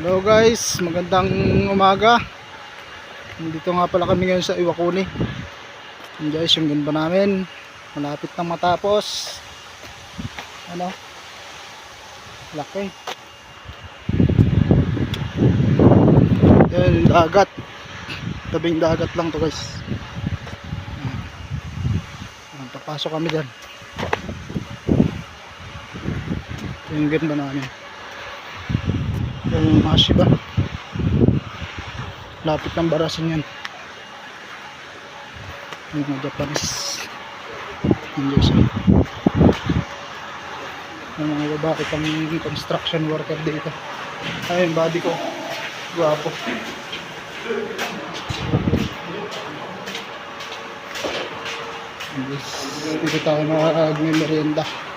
Hello guys, magandang umaga. Nandito nga pala kami ngayon sa Iwakuni. Yan guys, yung ganda namin. Malapit nang matapos. Ano? Laki. Yan, dagat. Tabing dagat lang to guys. Yan, papasok kami dyan. Yung ganda namin yung mga shiba. Lapit ng barasan yan. Yung mga Japanese. Yung guys yung mga babae pang construction worker dito? Ayun body ko. Guwapo dito tayo mag-merienda